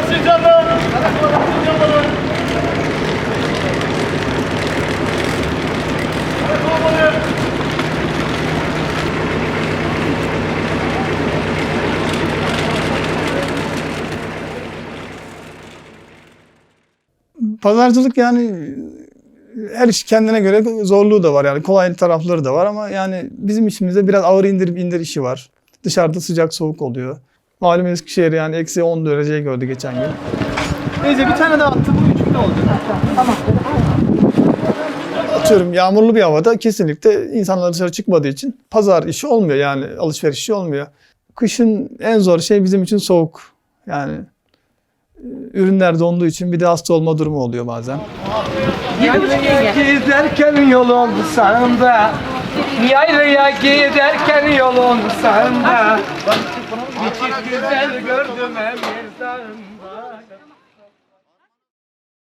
Hadi Pazarcılık yani her iş kendine göre zorluğu da var yani kolay tarafları da var ama yani bizim işimizde biraz ağır indir indir işi var. Dışarıda sıcak soğuk oluyor. Malum Eskişehir yani eksi 10 dereceyi gördü geçen gün. Neyse bir tane daha attı bu üç bin oldu. Atıyorum yağmurlu bir havada kesinlikle insanlar dışarı çıkmadığı için pazar işi olmuyor yani alışveriş işi olmuyor. Kışın en zor şey bizim için soğuk. Yani e, ürünler donduğu için bir de hasta olma durumu oluyor bazen. Yaylaya giderken yolun sağında Yaylaya giderken yolun sağında güzel gördüm emir dağında